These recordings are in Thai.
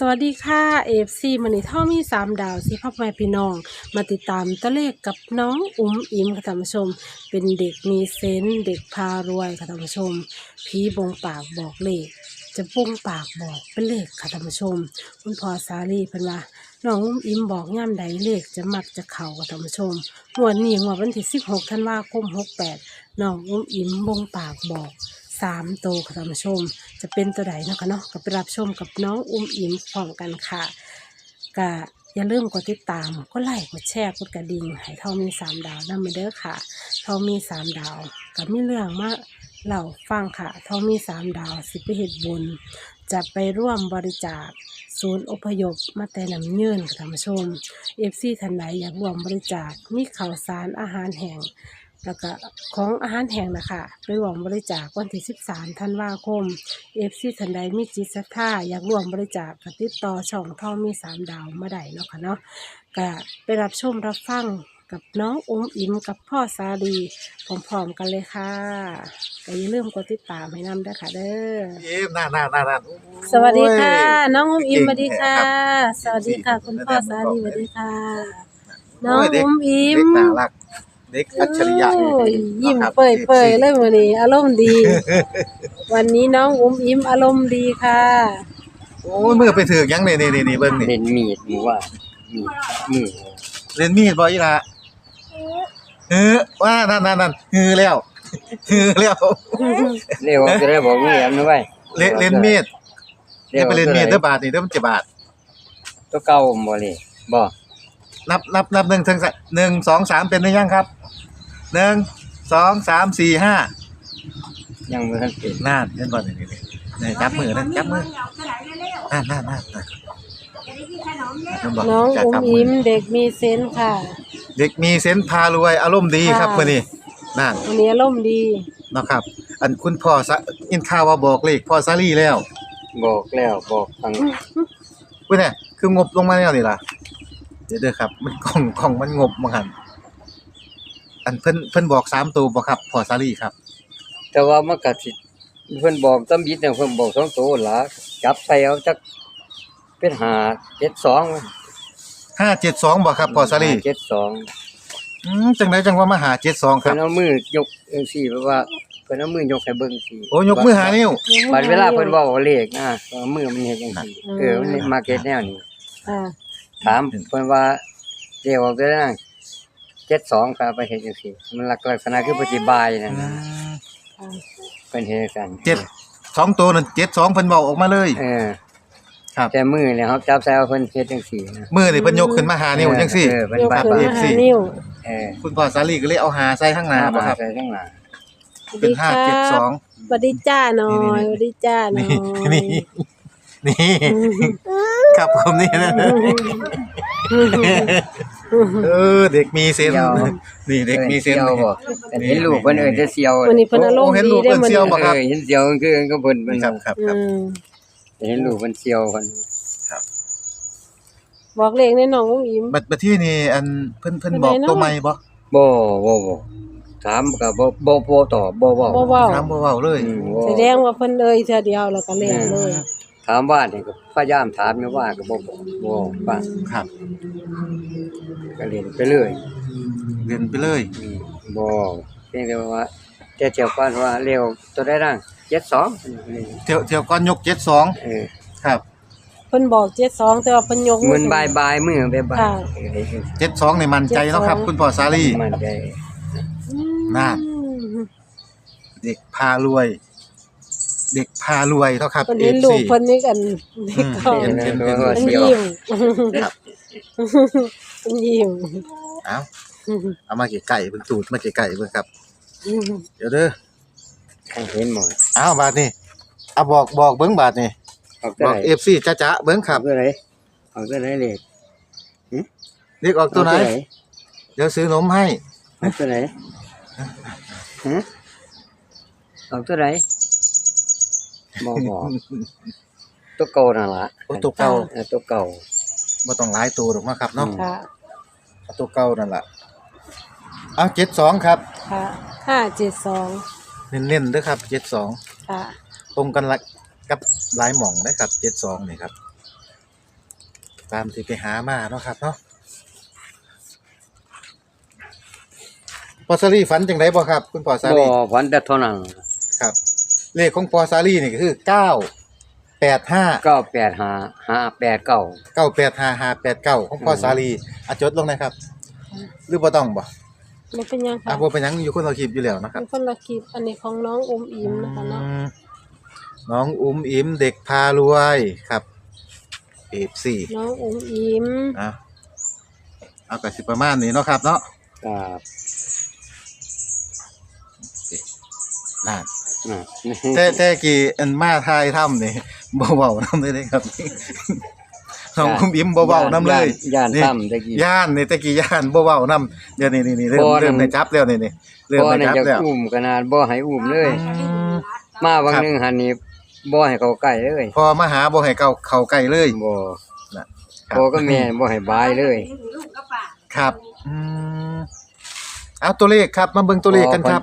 สวัสดีค่ะเอฟซีมันนี่ท่อมีสามดาวสิพ่อแม่พี่น้อง มาติดตามตัวเลขกับน้องอุ้มอิมค่ะท่านผู้ชม เป็นเด็กมีเซนส์เด็กพารวยค่ะท่านผู้ชมผีบงปากบอกเลข จะบงปากบอกเป็นเลขค่ะท่านผู้ชม คุณพ่อสาลีเพิ่นว่าน้องอุ้มอิมบอกย่ำใดเลขจะมักจะเข่าค่ะท่านผู้ชมงวดนี้งวดวันที่สิบหกธันวาคมหกแปดน้องอุ้มอิมบงปากบอก สามโตวค่ะท่านผู้ชม จะเป็นตัวใดเนาะคะเนาะก็ไปรับชมกับน้องอุ้มอิมพร้อมกันค่ะก็อย่าลืมกดติดตามก็ไลค์กดแชร์กดกระดิ่งให้ท่ามีสามดาวนั่นมาเด้อค่ะท่ามีสามดาวกับมีเรื่องมาเล่าฟังค่ะท่ามีสามดาวสิไปเหตุบุญ จะไปร่วมบริจาคศูนย์อพยพมาแต่น้ำเยื่นค่ะท่านผู้ชมเอฟซีท่านไหนอยากร่วมบริจาคมีข่าวสารอาหารแห้ง แล้วก็ของอาหารแห้งนะคะไปร่วมบริจาควันที่ 13 ธันวาคมเอฟซีทันใดมีจิตศรัทธาอยากร่วมบริจาคก็ติดต่อช่องท่องมีสามดาวมาได้เนาะค่ะเนาะก็ไปรับชมรับฟังกับน้องอุ้มอิมกับพ่อสาลีพร้อมๆกันเลยค่ะก็อย่าลืมกดติดตามให้นำด้วยค่ะ เด้อเอ๊ะน่าน่าน่าน่าสวัสดีค่ะ น้องอุ้มอิมเก่งสวัสดีค่ะครับสวัสดีค่ะ คุณพ่อสาลีสวัสดีค่ะ น้องโยเด็กอุ้มอิมเด็กน่ารัก เด็กอัจฉริยะโอ้ยยิ้มนะครับ เปื่อยๆเลยวันนี้อารมณ์ดี วันนี้น้องอุ้มอิมอารมณ์ดีค่ะ โอ้ยมือไปถือกยังนี่นี่นี่นี่เบิ่งนี่เล่นมีดหรือว่ามีดมีดเล่นมีดบ่อีล่ะเออว่านั่นนั่นนั่นฮือแล้วฮือแล้วเรียกว่าจะได้บอกเมียนไว้เล่นเล่นมีดเรียนี่กไปว่าเล่นมีดตัเด้วอบาทนี่เด้อมันจะบาท ตัวเก่าบ่เลยบ่นับนับนับหนึ่งถึงสะหนึ่งสองสามเป็นหรือยังครับ หนึ่งสองสามสี่ห้ายังบ่ทันเป็นน่านเล่นบอลนี่นี่นี่นี่จับมือนะจับมือน่านน่านน่านน่านเล่นบอลน้องจับอุ้มจับอิมืมเด็กมีเซนส์ค่ะ เด็กมีเซนส์พารวยอารมณ์ดีครับค่ะ มื้อนี้นั่นวันนี้อารมณ์ดี เนาะครับ อันคุณพ่อซะยินข่าวว่าบอกเลขพ่อซาลี่แล้วบอกแล้วบอกทางเว้ยเนี่ยคืองบลงมาแล้วนี่ล่ะเดี๋ยวเด้อครับ มันกล่องกล่องมันงบมาหัน อันเพิ่นเพิ่นบอก3ตัวบ่ครับพ่อซาลี่ครับ แต่ว่ามันก็สิเพิ่นบอกตำบิดเนี่ยเพิ่นบอกสองตัวล่ะจับใส่เอาจักเป็นหา72 572บ่ครับพ่อซาลี่72อืมจังไดจังว่ามาหา72คเพิ่รับนเอามือยกจังซี่แปลว่าเพิ่นเอามือยกให้เบิ่งสิโอ้ยกมือหานิ้ว บัดเวลาเพิ่นเว้าเลขนะเอามือมันเฮ็ดจังซี่เออมันมาเก็ตแนวนี้อ่าถามเพิ่นว่าเรียกว่า เป็นจัง72ครับไปเฮ็ดจังซี่มันลักลักษณะคือปฏิบายนั่นอืน่ะมค่ะเพิ่นเฮ็ดกันเจ็ดสองตัวนั่น72เพิ่นบอกออกมาเลย เออครับ แต่มือเนี่ยครับจับใส่เอาเพิ่นเฮ็ดจังซี่นะมือนี่เพิ่นยกขึ้นมาหานิ้วจังซี่ เออเพิ่นยกบาดขึ้นบามาดหานิ้ว เออคุณพ่อซาลี่ก็เลยเอาหาใส่ข้างหน้าบ่ครับ ใส่ข้างหลังสวัสเป็นดีค่ะ572สวัสดีจ้าหน่อยนี่สวัสดีจ้าหน่อยนี่นี่นี่ครับผมนี่นะ เออเด็กมีเซนส์นี่เด็กมีเซนส์เซียวบ่แต่เห็นลูกเพิ่นเอิ้นจะเซียววันนี้เพิ่นอารมณ์โอ้เห็นดีลูกได้เพิ่นมื้อเซียวนี้บ่ ครับ เออเห็นเซียวคือก็เพิ่นเพิ่นครับครับครับ อืมเห็นลูกเพิ่นเซียวเพิ่นบอกเลขในน้องอุ้มอิม บัดบัดที่นี่อันเพิ่นเพิ่นเป็นบอกไงเนาะตัวใหม่บ่บ่บ่บ่ถามก็บ่บ่บ่ตอบบ่เว้าบ่เว้าถามบ่เว้าเลย อืมบ่ แสดงว่าเพิ่นเอ่ยเทื่อเดียวแล้วก็แล้วเลย ถามว่านี่ก็พยายามถามอยู่ว่าก็บ่บอกบ่ฟังครับก็เล่นไปเรื่อยเรียนไปเลยอืมบ่เพียงแต่ว่าแต่เที่ยวก่อนว่าเร็วตัวได้ร่าง72เที่ยวเที่ยวก่อนยก72เออครับเพิ่นบอก72แต่ว่าเพิ่นยกมันบายบายมือบ๊ายบายค่ะเออเออ72นี่มั่นใจเนาะครับ คุณพ่อซาลี่มันได้น่าเด็กพารวย เด็กพารวยเท่าครับ เพิ่นเห็นลูก FC เพิ่นนี่กันเด็กเขาเห็นเห็นเห็นตัวเพิ่นเสียวยิ้มครับ เพิ่นยิ้มเอาเอามาไก่ๆเพิ่นตูดมาไก่ๆเพิ่นครับ เดี๋ยวเด้อให้เห็นหมดเอาบาดนี่เอาบอกบอกเบิ้งบาดนี่เอาบตัวอก ไหนเอฟซีจ้าจ้าเบิ้งครับเอาตัวไหนเอาตัวไหนเลยเรียกออกตัวไหนเดี๋ยวซื้อนมให้เอาตัวไหนฮะเอาตัวไหน บ่บอกตัวเก่านั่นล่ะโอ้ตัวเก่าเออตัวเก่าบ่ต้องหลายตัวหรอกนะครับเนาะอืมค่ะ เอาตัวเก่านั่นล่ะเอาเจ็ดสองครับ ค่ะห้าเจ็ดสองเน้นๆเด้อครับเจ็ดสองค่ะ ตรงกันละกับหลายหม่องนะครับเจ็ดสองนี่ครับ ตามที่ไปหามาเนาะครับเนาะพอซารีฝันจังไดบ่ครับ คุณพ่อซาบ่รีฝันแต่เท่านั้นครับ เลขของพอซารีนี่ก็คือเก้าแปดห้าเก้าแปดห้าห้าแปดเก้าเก้าแปดห้าห้าแปดเก้าของพ่ออืมสาลีอาจดลงนะครับ หรือบ่ต้องบ่มันเป็นยังอะค่ะบ่เป็นหยังอยู่คนเราคลิปอยู่แล้วนะครับเป็นคนละคลิปอันนี้ของน้องอมอิมนะคะเนาะอืมน้องอุ้มอิมเด็กพารวยครับเอฟซีน้องอมอิมอะเอาก็สิประมาณนี้เนาะครับเนาะครับน่ะ น่ะแต่แต่กี่อันมาทายถ้ำนี่บ่เว้านำเลยเด้ครับน้องอุ้มอิมบ่เว้านํเลยย่านนี่ซ้ำตะกี้ย่านนี่แต่กี้ย่านบ่เว้านํเดี๋ยวนี้นี่ๆเริ่มบ่นำเริ่มได้จับแล้วนี่นี่เริ่มบ่ได้นี่จับจะแล้วอุ้มขนาดบ่ให้อุ้มเลยอืมมาบางครับหนึงหันนี่บ่ให้เขาใกล้เลยพอมาหาบ่ให้เก้าเข้าใกล้เลยบ่น่ะพ่อก็แม่บ่ให้บายเลยครับอืมเอาตัวเลขครับ มาเบิ่งตัวเลขกันครับ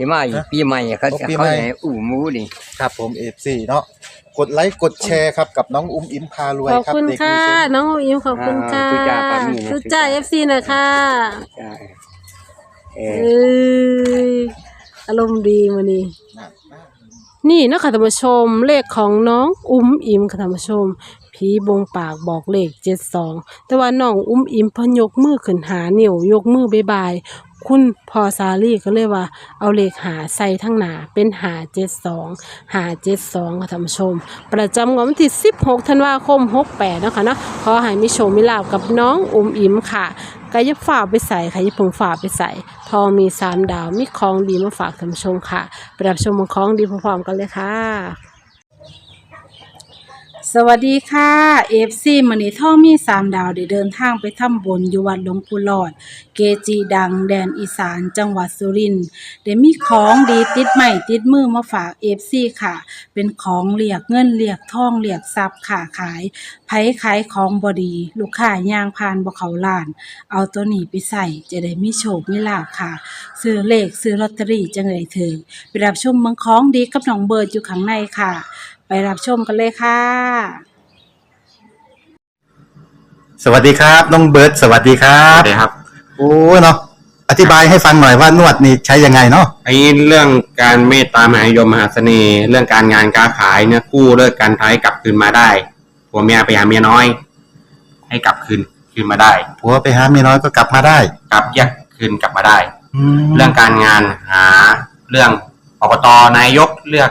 สิมาอีกฮะปีใหม่เขาโอ้จะปีใหเขาม่ให้อุ้มหมูนี่ครับผม F4 เนาะกดไลค์กดแชร์ครับกับน้องอุ้มอิมพารวยขอบครับคุณเด็กค่ะ มีเซนส์น้องอมอิมขอบคุณค่ะอ่าทุจ่าปามี่นะทุจ่าเอฟซีนะคะใช่เอเออ้ยอารมณ์ดีมานี่น่ะนี่นะคะท่านผู้ชมเลขของน้องอุ้มอิมค่ะท่านผู้ชม ผีบงปากบอกเลขเจ็ดสองแต่ว่าน้องอุ้มอิมพยกมือขึ้นหาเหนิ้วยกมือบายบายคุณพอซาลี่ก็เลยว่าเอาเลขหาใส่ทั้งหนาเป็นหาเจ็ดสองหาเจ็ดสองค่ะท่านผู้ชม ประจำงวดวันที่สิบหกธันวาคมหกแปดนะคะเนาะขอให้มีโชคมีลาบกับน้องอุ้มอิมค่ะกายฝากไปใส่ค่ะยาเพึงฝากไปใส่ ทองมีสามดาวมีของดีมาฝากท่านผู้ชมค่ะไปรับชมของดีพร้อมๆกันเลยค่ะ สวัสดีค่ะเอฟซีมันีท่องมีสามดาวได้เดินทางไปทำบุญอยู่วัดหลวงปู่หลอด เกจีดังแดนอีสานจังหวัดสุรินทร์ได้มีของดีติดใหม่ติดมือมาฝากเอฟซีค่ะ เป็นของเรียกเงินเรียกทองเรียกทรัพย์ค่ะขายไผขายของบอดี ลูกค้าย่างพานบ่เขาล้าน เอาตัวนี้ไปใส่จะได้มีโชคมีลาภค่ะ ซื้อเลขซื้อลอตเตอรี่จังเลยถึงไปรับชมเมืองของดีกับน้องเบิร์ดอยู่ข้างในค่ะ ไปรับชมกันเลยค่ะ สวัสดีครับ น้องเบิร์ดสวัสดีครัสบวัสดีครับโอ้เนาะอธิบายให้ฟังหน่อยว่านวดนี่ใช้ยังไงเนาะไอ้เรื่องการเมตตามหานิยมมหาเสน่ห์เรื่องการงานการขายเนี่ยกู้เลิกการท้ายกลับคืนมาได้ผัวเมียไปหาเมียน้อย ให้กลับคืนคืนมาได้ผัวไปหาเมียน้อยก็กลับมาได้กลับแยกคืนกลับมาได้แล้เรื่วองการงานหาเรื่องอบตนายกเลือก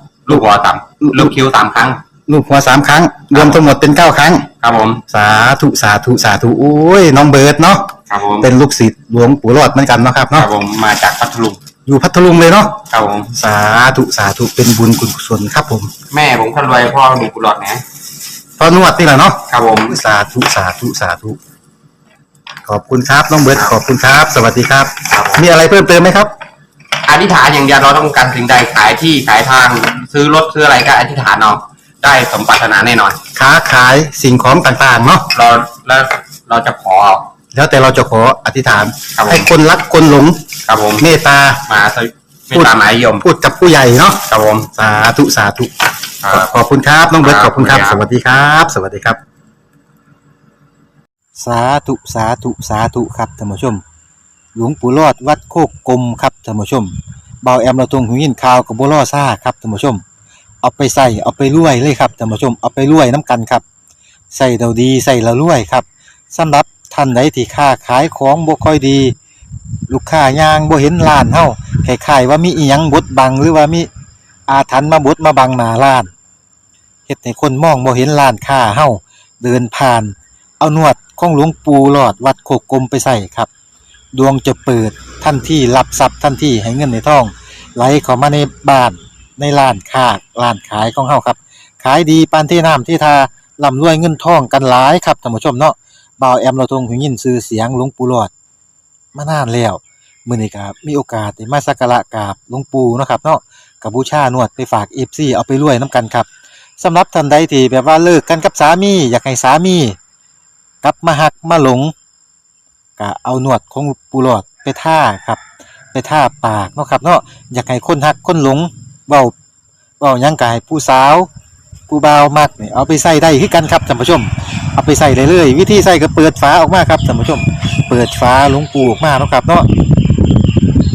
ลูกหัวสามลูกคิ้วสามครั้ง ลูกหัวสามครั้ง รวมทั้งหมดเป็นเก้าครั้ง ครับผม สาธุสาธุสาธุโอ้ยน้องเบิร์ดเนาะครับผมเป็นลูกศิษย์หลวงปู่รอดเหมือนกันเนาะครับครับเนาะผมมาจากพัทลุงอยู่พัทลุงเลยเนาะครับผมสาธุสาธุเป็นบุญคุณกุศลครับผมแม่ผมคนรวยพ่อมีกุหลาบนะพอนวดนี่แหละเนาะครับผมสาธุสาธุสาธุขอบคุณครับน้องเบิร์ดขอบคุณครับ สวัสดีครับ ครับผม มีอะไรเพิ่มเติมไหมครับ อธิษฐานอย่างเดียวเราต้องการสิ่งใดขายที่ขายทางซื้อรถซื้ออะไรก็อธิษฐานเอาได้สมปรารถนาแน่นอน ค้าขายสิ่งของต่างๆเนาะเราแล้วเราจะขอ แล้วแต่เราจะขออธิษฐาน ครับผม ให้คนรักคนหลงครับผมเมตตามาสวิไม่ตามหมายยมพูดกับผู้ใหญ่เนาะครับผมสาธุสาธุ ครับ ขอบคุณครับน้องเบิร์ตคขรับอบคุณครับขอบสคุณครับวัสดีครับ สวัสดีครับ สาธุสาธุสาธุครับท่านผู้ชม หลวงปู่รอดวัดโคกกลมครับท่านผู้ชมเบาแอมเราตรงหูยินข่าวกับบัวล่อซ่าครับท่านผู้ชม เอาไปใส่เอาไปรวยเลยครับท่านผู้ชมเอาไปรวยน้ำกันครับใส่เราดีใส่เรารวยครับสำหรับท่านใดที่ค้าขายของบ่ค่อยดี ลูกค้ายางบ่เห็นร้านเฮาคล้ายๆว่ามีอีหยังบดบังหรือว่ามีอาถรรพ์มาบดมาบังหน้าร้านเฮ็ดให้คนมองบ่เห็นร้านค้าเฮาเดินผ่าน เอานวดของหลวงปู่หลอดวัดโคกกลมไปใส่ครับ ดวงจะเปิดทันที่รับทรัพย์ทันที่ให้เงินในท้อง ไหลเข้ามาในบ้านในร้านค้าร้านขายของเฮาครับ ขายดีปานที่น้ำที่ทาร่ำรวยเงินทองกันหลายครับท่านผู้ชมเนาะบ่าวแอมเราทรงหูยินชื่อเสียงหลวงปู่หลอดมานานแล้วมื้อนี้ก็มีโอกาสได้มาสักการะกราบหลวงปู่เนาะครับเนาะก็บูชานวดไปฝาก FC เอาไปรวยนํกันครับสำหรับท่านใดที่แบบว่าเลิกกันกับสามี อยากให้สามี กลับมาหักมาหลง ก็เอาหนวดของปูหลอดไปท่าครับ ไปท่าปากเนาะครับเนาะอยากให้คนหักคนหลงเว้าเว้ายังกายผู้สาวผู้บ่าวมักนี่เอาไปใส่ได้คือกันครับท่านผู้ชม เอาไปใส่ได้เลย วิธีใส่ก็เปิดฝาออกมาครับท่านผู้ชม เปิดฝาหลวงปูออกมาเนาะครับเนาะ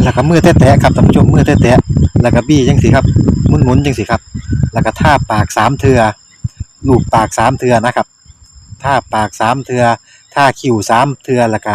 แล้วก็มือแตะๆครับท่านผู้ชมมือแตะๆแล้วก็บี้จังสิครับหมุนๆจังสิครับ แล้วก็ท่าปากสามเทือลูบปากสามเทือนะครับท่าปากสามเทือท่าคิ้วสามเทือแล้วก็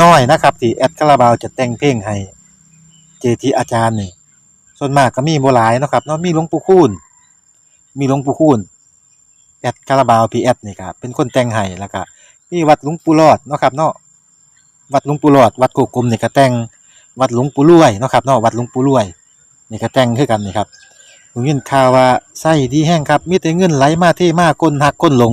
น้อยนะครับที่แอดคาราบาวจะแต่งเพลงให้เจทีอาจารย์นี่ส่วนมากก็มีบ่หลายนะครับเนาะมีหลวงปู่คูณมีหลวงปู่คูณแอดคาราบาวพีแอดนี่ครับเป็นคนแต่งให้แล้วก็มีวัดหลวงปู่รอดนะครับเนาะวัดหลวงปู่รอด วัดโกกลมนี่ก็แต่งวัดหลวงปู่รวยนะครับเนาะวัดหลวงปู่รวยนี่ก็แต่งคือกันนี่ครับผมยินข่าวว่าไส้ดีแห้งครับมีแต่เงินไหลมาเทมาก้นหักก้นหลง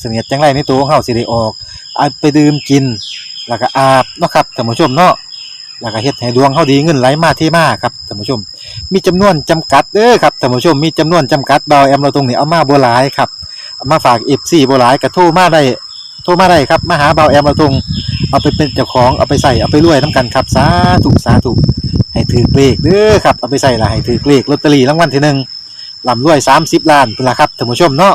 เสนียดจังไรในตัวของเฮาสิได้ออกเอาไปดื่มกิน แล้วก็อาบเนาะครับท่านผู้ชมเนาะแล้วก็เฮ็ดให้ดวงเฮาดีเงินไหลมาเทมาครับท่านผู้ชม มีจำนวนจำกัดเด้อครับท่านผู้ชมมีจำนวนจำกัดดาวแอมเราตรงนี้เอามาบ่หลายครับมาฝาก FC บ่หลายก็โทรมาได้โทรมาได้ครับมาหาเบาแอมเราตรงเอาไปเป็นเจ้าของเอาไปใส่เอาไปรวยนํกันครับสาธุสาธุให้ถือเลขเด้อครับเอาไปใส่ละให้ถือเลขลอตเตอรี่รางวัลที่หนึ่งลำรวยสามสิบล้านเป็นละครับท่านผู้ชมเนาะ